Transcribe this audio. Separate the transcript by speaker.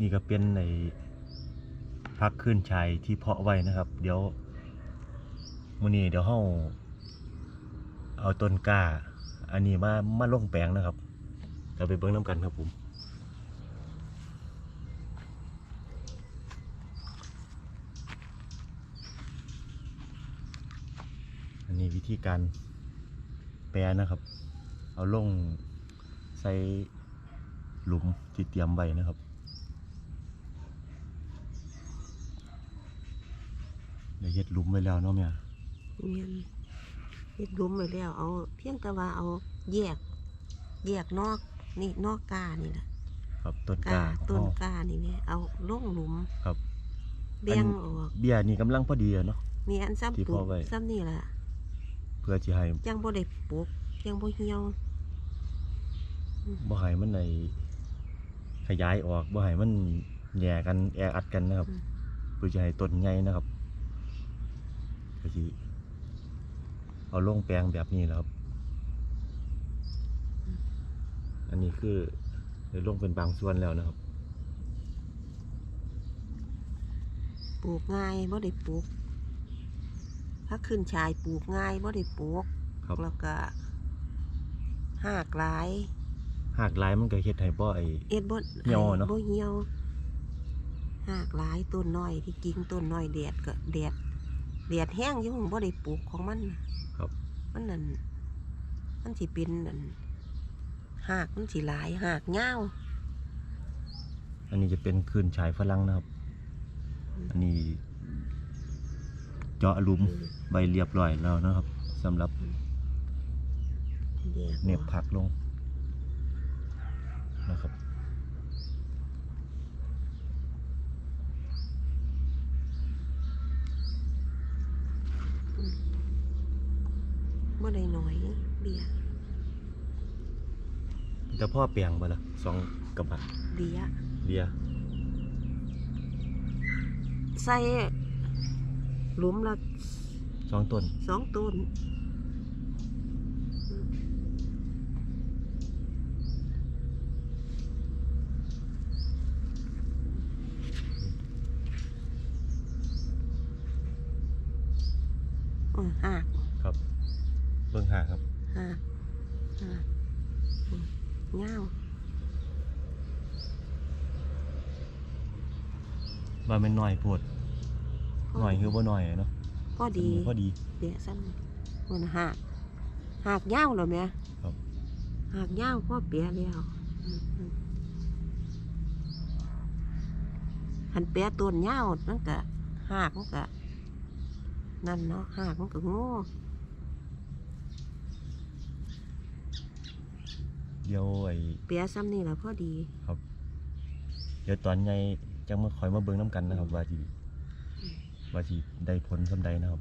Speaker 1: นี่ก็เป็นในพักขึ้นชัยที่เพาะไว้นะครับ เดี๋ยวมื้อนี้เดี๋ยวเฮาเอาต้นกล้าอันนี้มามาลงแปลงนะครับเราไปเบิ่งน้ำกันครับผมอันนี้วิธีการแปรนะครับ เอาลงใส่หลุมที่เตรียมไว้นะครับ ได้ เฮ็ดหลุมไว้แล้วเนาะแม่
Speaker 2: เมียนเฮ็ดรุมไปแล้ว เอา เพียงแต่ว่าเอาแยก แยกนอกนี่นอกกานี่แหละ
Speaker 1: ครับต้น
Speaker 2: กาก
Speaker 1: ล้า
Speaker 2: ต้น
Speaker 1: อ๋อกา
Speaker 2: นี่เนี่ยเอาลงหลุม
Speaker 1: ครับ
Speaker 2: เบี้ยงออก
Speaker 1: เบี้ยนี่กำลังพอดีอะเนาะ
Speaker 2: มีอัน
Speaker 1: ที่
Speaker 2: ซ้ำ
Speaker 1: พ่
Speaker 2: ตุ
Speaker 1: อไว้
Speaker 2: ซ้ำนี่แหละ
Speaker 1: เพื่อจะให้
Speaker 2: ยังบ่ได้ปลูกยังบ่เหี่ยว
Speaker 1: บ่ให้มันในขยายออกบ่ให้มันแย่กันแออัดกันนะครับ เพื่อจะให้ต้นใหญ่นะครับ ก็สิเอาลงแปลงแบบนี้แหล้วครับ อันนี้คือได้ลงเป็นบางส่วนแล้วนะครับ
Speaker 2: ปลูกง่ายบ่ได้ปลูกถ้าขึ้นชายปลูกง่ายบ่ได้ปลูก
Speaker 1: ครับ
Speaker 2: แล้วก็หากหลาย
Speaker 1: หากหลายมันก็เฮ็ดให้บ่ไอ
Speaker 2: เอ็ดบ่
Speaker 1: เหี่ยวเนอะ
Speaker 2: บ่เหี่ยวหากหลายต้นน้อยที่กิ่งต้นน้อยแดดก็แดด แดดแห้งอยู่บ่ได้ปลูกของมันน่ะ
Speaker 1: ครับ
Speaker 2: มันนั่นมันสิเป็นนั่นหากมันสิหลายหากยาว
Speaker 1: อันนี้จะเป็นคืนฉายฝรั่งนะครับ อันนี้ เจาะหลุมใบเรียบร้อยแล้วนะครับสำหรับ
Speaker 2: แยก
Speaker 1: เหน็บผักลงนะครับ
Speaker 2: บ่ได้น้อยเบียร์
Speaker 1: แต่พ่อเปียงบ่ล่ะสองกระบะ
Speaker 2: เบียร์
Speaker 1: เบียร์
Speaker 2: ใส่หลุมละ
Speaker 1: สองต้น
Speaker 2: สองต้นอืมหาก
Speaker 1: ครับ เบิ่งหาครับ
Speaker 2: หาก หากอืมยาว
Speaker 1: ว่ามันน้อยโพดน้อยคือบ่น้อยเนาะ
Speaker 2: พอดี
Speaker 1: พอดี
Speaker 2: เดี๋ยวสั้นมันหากหากยาวเหรอแม่
Speaker 1: ครับ
Speaker 2: หากยาวพ่อเปียแล้วอืมอืมหันเปียต้นยาวมันก็หากมันก็นั่นเนาะหากมันก็โง่
Speaker 1: เดี๋ยวไอ้
Speaker 2: เปียซ้ำนี่แหละพอดี
Speaker 1: เดี๋ยวตอนใหญ่จังมาคอยมาเบิ่งน้ำกันนะครับ ว่าสิว่าสิได้ผลสำใดนะครับ